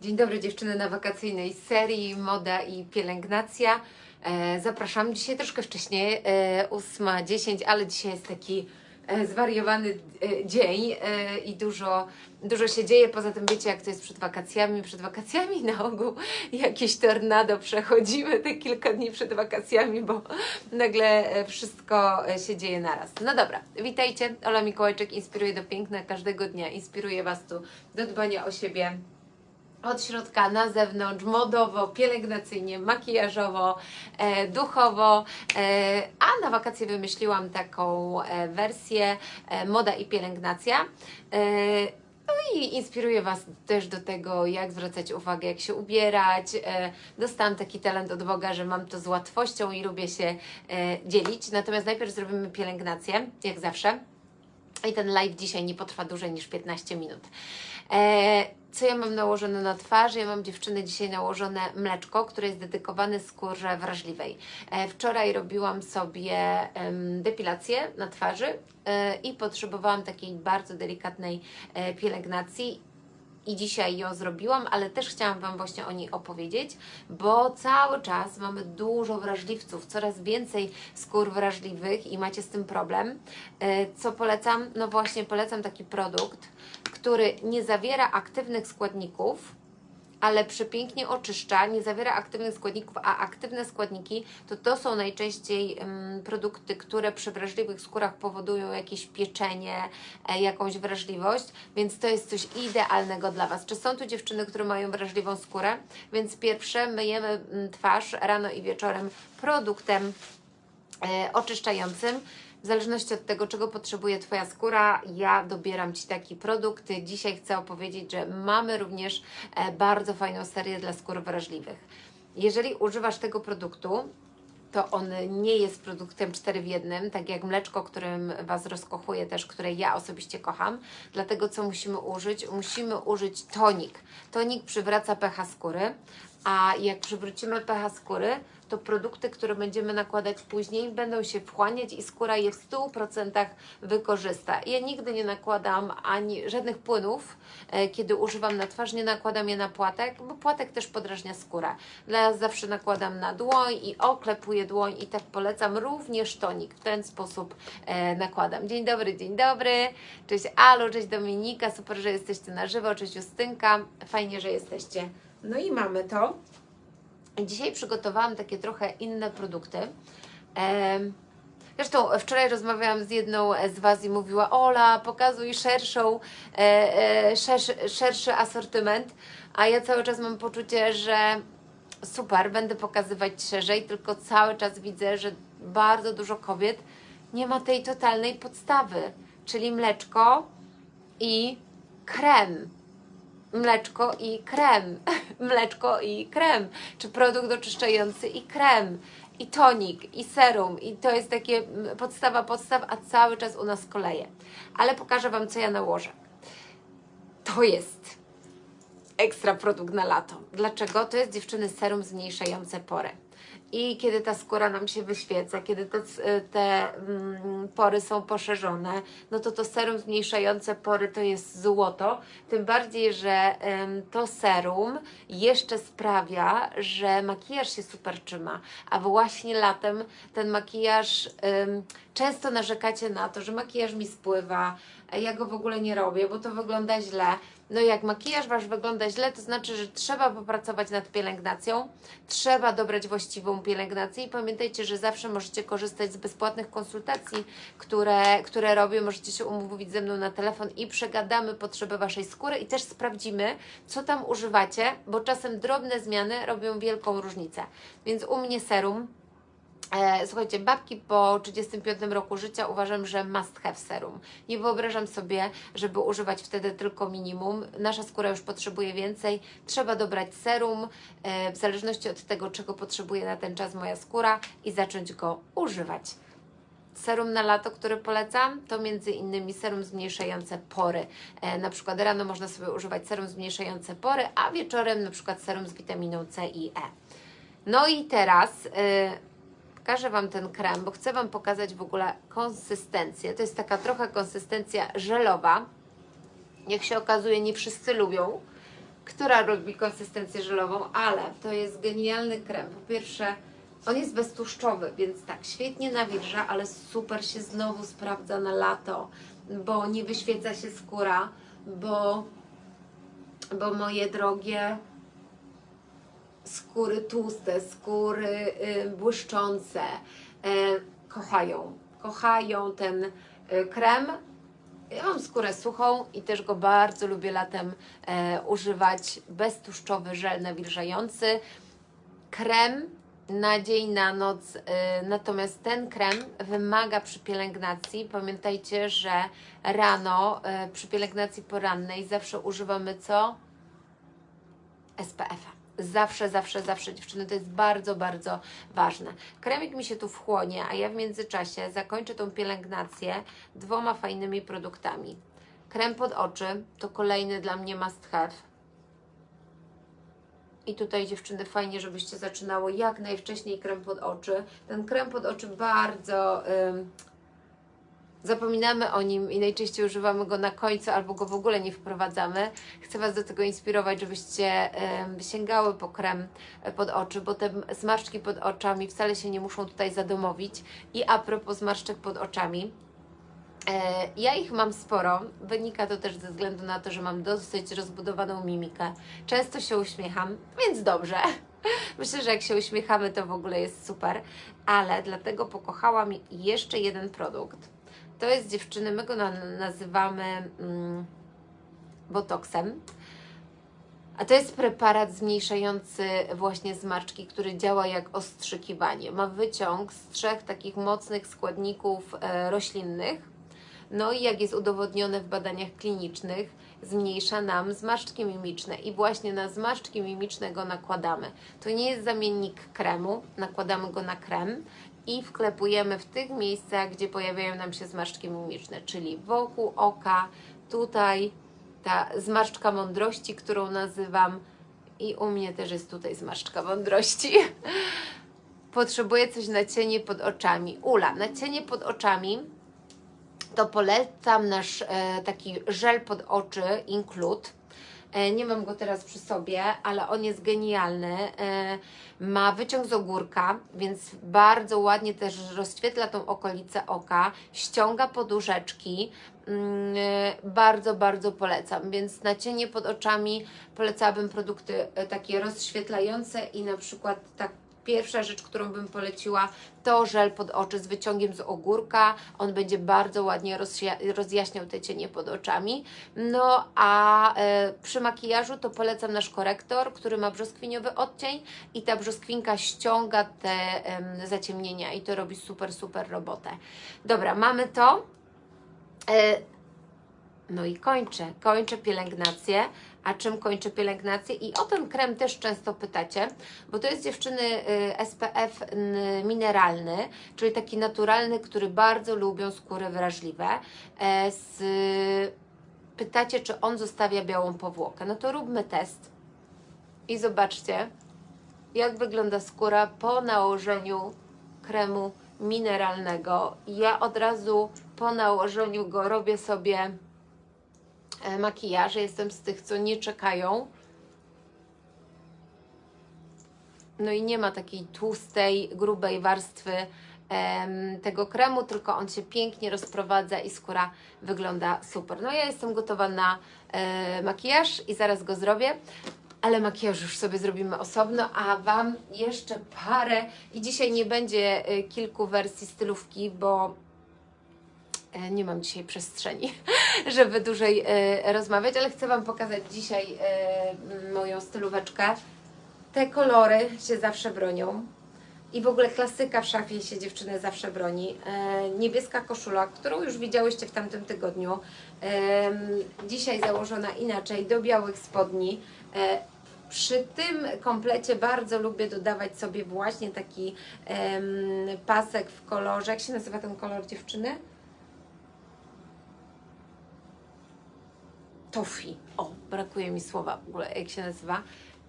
Dzień dobry dziewczyny na wakacyjnej serii Moda i Pielęgnacja. E, zapraszam dzisiaj troszkę wcześniej, e, 8.10, ale dzisiaj jest taki e, zwariowany e, dzień i dużo, dużo się dzieje. Poza tym wiecie jak to jest przed wakacjami. Przed wakacjami na ogół jakieś tornado przechodzimy te kilka dni przed wakacjami, bo nagle wszystko się dzieje naraz. No dobra, witajcie. Ola Mikołajczyk inspiruje do piękna każdego dnia. Inspiruje Was tu do dbania o siebie od środka na zewnątrz, modowo, pielęgnacyjnie, makijażowo, e, duchowo, e, a na wakacje wymyśliłam taką e, wersję e, moda i pielęgnacja. E, no i inspiruję Was też do tego, jak zwracać uwagę, jak się ubierać. E, Dostałam taki talent od Boga, że mam to z łatwością i lubię się dzielić. Natomiast najpierw zrobimy pielęgnację, jak zawsze. I ten live dzisiaj nie potrwa dłużej niż 15 minut. E, co ja mam nałożone na twarz? Ja mam dziewczyny dzisiaj nałożone mleczko, które jest dedykowane skórze wrażliwej. E, wczoraj robiłam sobie depilację na twarzy e, i potrzebowałam takiej bardzo delikatnej pielęgnacji i dzisiaj ją zrobiłam, ale też chciałam Wam właśnie o niej opowiedzieć, bo cały czas mamy dużo wrażliwców, coraz więcej skór wrażliwych i macie z tym problem. E, Co polecam? No właśnie polecam taki produkt, który nie zawiera aktywnych składników, ale przepięknie oczyszcza, nie zawiera aktywnych składników, a aktywne składniki to to są najczęściej produkty, które przy wrażliwych skórach powodują jakieś pieczenie, e, jakąś wrażliwość, więc to jest coś idealnego dla Was. Czy są tu dziewczyny, które mają wrażliwą skórę? Więc pierwsze myjemy mm, twarz rano i wieczorem produktem e, oczyszczającym. W zależności od tego, czego potrzebuje Twoja skóra, ja dobieram Ci taki produkt. Dzisiaj chcę opowiedzieć, że mamy również e, bardzo fajną serię dla skór wrażliwych. Jeżeli używasz tego produktu, to on nie jest produktem 4 w jednym, tak jak mleczko, którym Was rozkochuję też, które ja osobiście kocham. Dlatego co musimy użyć? Musimy użyć tonik. Tonik przywraca pH skóry, a jak przywrócimy pH skóry, to produkty, które będziemy nakładać później, będą się wchłaniać i skóra je w 100% wykorzysta. Ja nigdy nie nakładam ani żadnych płynów, e, kiedy używam na twarz, nie nakładam je na płatek, bo płatek też podrażnia skórę. Dla zawsze nakładam na dłoń i oklepuję dłoń i tak polecam również tonik. W ten sposób e, nakładam. Dzień dobry, dzień dobry. Cześć Alu, cześć Dominika, super, że jesteście na żywo, cześć Justynka, fajnie, że jesteście. No i mamy to. Dzisiaj przygotowałam takie trochę inne produkty. Zresztą wczoraj rozmawiałam z jedną z Was i mówiła Ola, pokazuj szerszą, e, e, szerszy, szerszy asortyment, a ja cały czas mam poczucie, że super, będę pokazywać szerzej, tylko cały czas widzę, że bardzo dużo kobiet nie ma tej totalnej podstawy, czyli mleczko i krem mleczko i krem, mleczko i krem, czy produkt oczyszczający i krem, i tonik, i serum, i to jest takie podstawa podstaw, a cały czas u nas koleje. Ale pokażę Wam, co ja nałożę. To jest ekstra produkt na lato. Dlaczego? To jest dziewczyny serum zmniejszające porę. I kiedy ta skóra nam się wyświeca, kiedy te, te mm, pory są poszerzone, no to to serum zmniejszające pory to jest złoto. Tym bardziej, że to serum jeszcze sprawia, że makijaż się super trzyma. A właśnie latem ten makijaż często narzekacie na to, że makijaż mi spływa, ja go w ogóle nie robię, bo to wygląda źle. No jak makijaż Wasz wygląda źle, to znaczy, że trzeba popracować nad pielęgnacją, trzeba dobrać właściwą pielęgnację i pamiętajcie, że zawsze możecie korzystać z bezpłatnych konsultacji, które, które robię. Możecie się umówić ze mną na telefon i przegadamy potrzeby Waszej skóry i też sprawdzimy, co tam używacie, bo czasem drobne zmiany robią wielką różnicę. Więc u mnie serum, Słuchajcie, babki po 35 roku życia uważam, że must have serum. Nie wyobrażam sobie, żeby używać wtedy tylko minimum. Nasza skóra już potrzebuje więcej. Trzeba dobrać serum e, w zależności od tego, czego potrzebuje na ten czas moja skóra i zacząć go używać. Serum na lato, które polecam, to między innymi serum zmniejszające pory. E, na przykład rano można sobie używać serum zmniejszające pory, a wieczorem na przykład serum z witaminą C i E. No i teraz e, pokażę Wam ten krem, bo chcę Wam pokazać w ogóle konsystencję. To jest taka trochę konsystencja żelowa. Jak się okazuje, nie wszyscy lubią. która robi konsystencję żelową, ale to jest genialny krem. Po pierwsze, on jest beztłuszczowy, więc tak, świetnie nawilża, ale super się znowu sprawdza na lato, bo nie wyświeca się skóra, bo, bo moje drogie skóry tłuste, skóry y, błyszczące y, kochają. Kochają ten y, krem. Ja mam skórę suchą i też go bardzo lubię latem e, używać. Beztłuszczowy żel nawilżający. Krem na dzień, na noc. natomiast ten krem wymaga przy pielęgnacji. Pamiętajcie, że rano e, przy pielęgnacji porannej zawsze używamy co? SPF-a. Zawsze, zawsze, zawsze dziewczyny, to jest bardzo, bardzo ważne. Kremik mi się tu wchłonie, a ja w międzyczasie zakończę tą pielęgnację dwoma fajnymi produktami. Krem pod oczy to kolejny dla mnie must have. I tutaj dziewczyny fajnie, żebyście zaczynało jak najwcześniej krem pod oczy. Ten krem pod oczy bardzo ym, zapominamy o nim i najczęściej używamy go na końcu albo go w ogóle nie wprowadzamy. Chcę Was do tego inspirować, żebyście em, sięgały po krem e, pod oczy, bo te zmarszczki pod oczami wcale się nie muszą tutaj zadomowić. I a propos zmarszczek pod oczami, E, Ja ich mam sporo. Wynika to też ze względu na to, że mam dosyć rozbudowaną mimikę. Często się uśmiecham, więc dobrze. Myślę, że jak się uśmiechamy, to w ogóle jest super. Ale dlatego pokochałam jeszcze jeden produkt. To jest dziewczyny, my go na, nazywamy mm, botoksem. A to jest preparat zmniejszający właśnie zmarszczki, który działa jak ostrzykiwanie. Ma wyciąg z trzech takich mocnych składników e, roślinnych. No i jak jest udowodnione w badaniach klinicznych, zmniejsza nam zmarszczki mimiczne i właśnie na zmarszczki mimiczne go nakładamy. To nie jest zamiennik kremu, nakładamy go na krem i wklepujemy w tych miejscach, gdzie pojawiają nam się zmarszczki mimiczne, czyli wokół oka, tutaj ta zmarszczka mądrości, którą nazywam i u mnie też jest tutaj zmarszczka mądrości. Potrzebuję coś na cienie pod oczami. Ula, na cienie pod oczami to polecam nasz e, taki żel pod oczy Include. E, nie mam go teraz przy sobie, ale on jest genialny. E, ma wyciąg z ogórka, więc bardzo ładnie też rozświetla tą okolicę oka, ściąga poduszeczki. Mm, e, bardzo, bardzo polecam. Więc na cienie pod oczami polecałabym produkty takie rozświetlające i na przykład tak Pierwsza rzecz, którą bym poleciła, to żel pod oczy z wyciągiem z ogórka. On będzie bardzo ładnie rozja- rozjaśniał te cienie pod oczami. No a e, przy makijażu to polecam nasz korektor, który ma brzoskwiniowy odcień i ta brzoskwinka ściąga te em, zaciemnienia i to robi super, super robotę. Dobra, mamy to. E, no i kończę. Kończę pielęgnację. A czym kończę pielęgnację? I o ten krem też często pytacie, bo to jest dziewczyny y, SPF mineralny, czyli taki naturalny, który bardzo lubią skóry wrażliwe. E, z, pytacie, czy on zostawia białą powłokę. No to róbmy test i zobaczcie, jak wygląda skóra po nałożeniu kremu mineralnego. Ja od razu po nałożeniu go robię sobie makijaże. Jestem z tych, co nie czekają. No i nie ma takiej tłustej, grubej warstwy tego kremu, tylko on się pięknie rozprowadza i skóra wygląda super. No ja jestem gotowa na e, makijaż i zaraz go zrobię. Ale makijaż już sobie zrobimy osobno, a Wam jeszcze parę i dzisiaj nie będzie e, kilku wersji stylówki, bo e, nie mam dzisiaj przestrzeni, żeby dłużej e, rozmawiać, ale chcę Wam pokazać dzisiaj e, moją stylóweczkę. Te kolory się zawsze bronią. I w ogóle klasyka w szafie się dziewczyny zawsze broni. E, niebieska koszula, którą już widziałyście w tamtym tygodniu. Dzisiaj założona inaczej, do białych spodni. E, przy tym komplecie bardzo lubię dodawać sobie właśnie taki pasek w kolorze. Jak się nazywa ten kolor dziewczyny? Tofi. O, brakuje mi słowa w ogóle, jak się nazywa.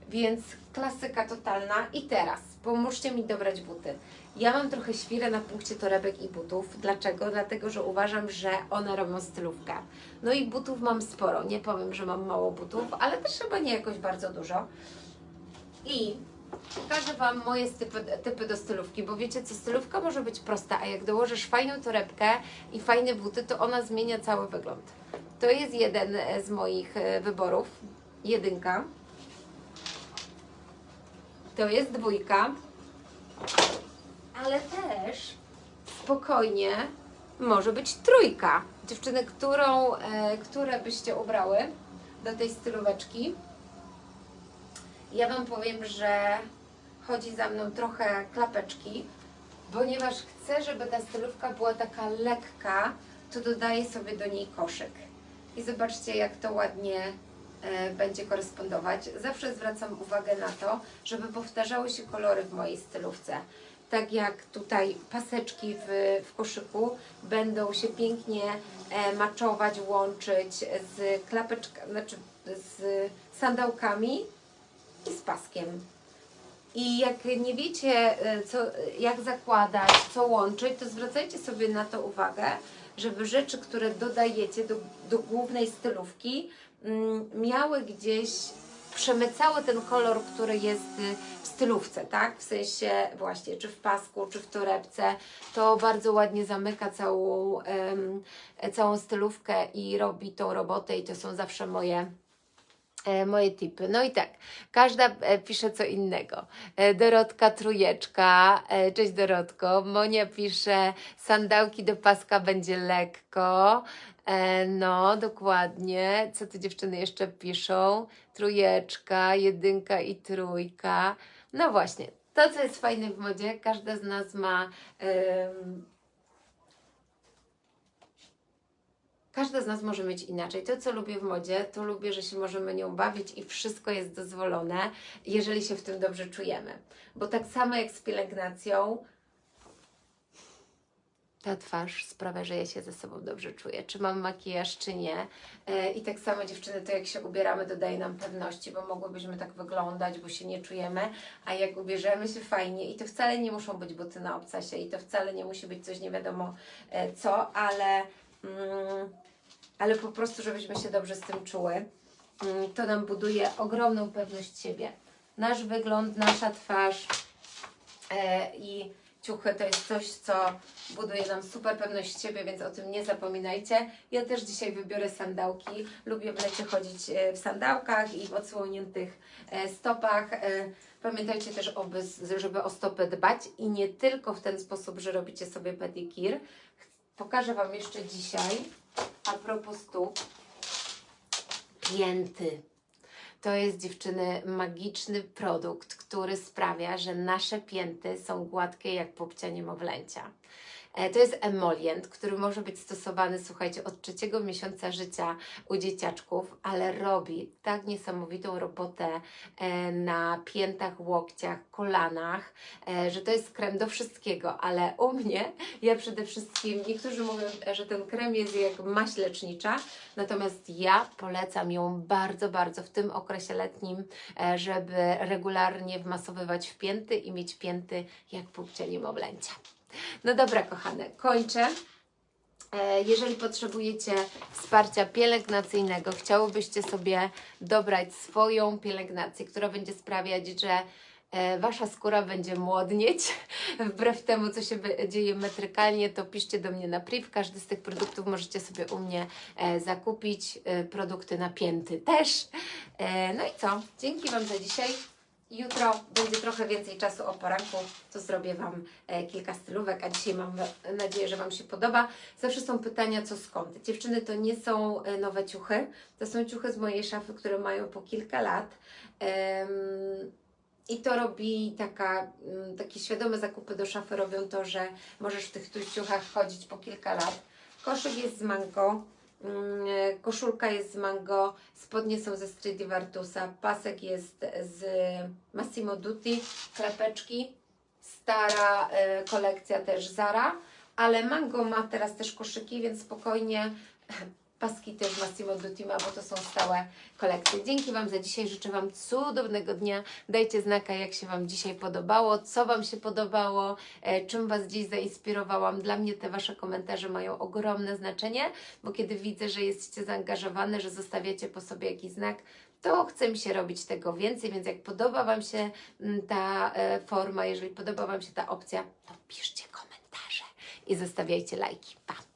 Więc klasyka totalna. I teraz pomóżcie mi dobrać buty. Ja mam trochę świrę na punkcie torebek i butów. Dlaczego? Dlatego, że uważam, że one robią stylówkę. No i butów mam sporo. Nie powiem, że mam mało butów, ale też chyba nie jakoś bardzo dużo. I pokażę Wam moje typy, typy do stylówki, bo wiecie co, stylówka może być prosta, a jak dołożysz fajną torebkę i fajne buty, to ona zmienia cały wygląd. To jest jeden e, z moich e, wyborów. Jedynka. To jest dwójka. Ale też spokojnie może być trójka. Dziewczyny, którą, e, które byście ubrały do tej stylóweczki? Ja Wam powiem, że chodzi za mną trochę klapeczki, ponieważ chcę, żeby ta stylówka była taka lekka, to dodaję sobie do niej koszyk. I zobaczcie, jak to ładnie e, będzie korespondować. Zawsze zwracam uwagę na to, żeby powtarzały się kolory w mojej stylówce. Tak jak tutaj paseczki w, w koszyku będą się pięknie e, maczować, łączyć z klapeczkami, znaczy z sandałkami i z paskiem. I jak nie wiecie, e, co, jak zakładać, co łączyć, to zwracajcie sobie na to uwagę, żeby rzeczy, które dodajecie do, do głównej stylówki, mm, miały gdzieś, przemycały ten kolor, który jest y, w stylówce, tak? W sensie właśnie, czy w pasku, czy w torebce. To bardzo ładnie zamyka całą, całą stylówkę i robi tą robotę i to są zawsze moje moje tipy. No i tak, każda e, pisze co innego. E, Dorotka Trujeczka, e, cześć Dorotko. Monia pisze, sandałki do paska będzie lekko. E, No, dokładnie. Co tu dziewczyny jeszcze piszą? Trójeczka, jedynka i trójka. No właśnie, to co jest fajne w modzie, każda z nas ma em, Każda z nas może mieć inaczej. To, co lubię w modzie, to lubię, że się możemy nią bawić i wszystko jest dozwolone, jeżeli się w tym dobrze czujemy. Bo tak samo jak z pielęgnacją, ta twarz sprawia, że ja się ze sobą dobrze czuję. Czy mam makijaż, czy nie. E, I tak samo dziewczyny, to jak się ubieramy, dodaje nam pewności, bo mogłybyśmy tak wyglądać, bo się nie czujemy, a jak ubierzemy się fajnie, i to wcale nie muszą być buty na obcasie, i to wcale nie musi być coś nie wiadomo e, co, ale, mm, ale po prostu, żebyśmy się dobrze z tym czuły, mm, to nam buduje ogromną pewność siebie. Nasz wygląd, nasza twarz e, i ciuchy to jest coś, co buduje nam super pewność siebie, więc o tym nie zapominajcie. Ja też dzisiaj wybiorę sandałki. Lubię w lecie chodzić e, w sandałkach i w odsłoniętych e, stopach. Pamiętajcie też, żeby o stopę dbać i nie tylko w ten sposób, że robicie sobie pedikir. Pokażę Wam jeszcze dzisiaj, a propos stóp, pięty. To jest dziewczyny magiczny produkt, który sprawia, że nasze pięty są gładkie jak popcia niemowlęcia. E, To jest emolient, który może być stosowany, słuchajcie, od trzeciego miesiąca życia u dzieciaczków, ale robi tak niesamowitą robotę e, na piętach, łokciach, kolanach, e, że to jest krem do wszystkiego, ale u mnie, ja przede wszystkim, niektórzy mówią, że ten krem jest jak maść lecznicza, natomiast ja polecam ją bardzo, bardzo w tym okresie letnim, żeby regularnie wmasowywać w pięty i mieć pięty jak pupcia niemowlęcia. No dobra, kochane, kończę. E, Jeżeli potrzebujecie wsparcia pielęgnacyjnego, chciałobyście sobie dobrać swoją pielęgnację, która będzie sprawiać, że e, Wasza skóra będzie młodnieć, wbrew temu, co się dzieje metrykalnie, to piszcie do mnie na priv. Każdy z tych produktów możecie sobie u mnie e, zakupić. Produkty napięty też. No i co? Dzięki Wam za dzisiaj. Jutro będzie trochę więcej czasu o poranku, to zrobię Wam e, kilka stylówek, a dzisiaj mam nadzieję, że Wam się podoba. Zawsze są pytania, co skąd. Dziewczyny, to nie są e, nowe ciuchy, to są ciuchy z mojej szafy, które mają po kilka lat. I to robi taka, mm, takie świadome zakupy do szafy robią to, że możesz w tych ciuchach chodzić po kilka lat. Koszyk jest z mango, koszulka jest z mango, spodnie są ze Stradivariusa, pasek jest z Massimo Dutti, klepeczki, stara e, kolekcja też Zara, ale mango ma teraz też koszyki, więc spokojnie paski też Massimo Duttima, bo to są stałe kolekcje. Dzięki Wam za dzisiaj, życzę Wam cudownego dnia. Dajcie znaka, jak się Wam dzisiaj podobało, co Wam się podobało, e, czym Was dziś zainspirowałam. Dla mnie te Wasze komentarze mają ogromne znaczenie, bo kiedy widzę, że jesteście zaangażowane, że zostawiacie po sobie jakiś znak, to chce mi się robić tego więcej, więc jak podoba Wam się mm, ta e, forma, jeżeli podoba Wam się ta opcja, to piszcie komentarze i zostawiajcie lajki. Pa!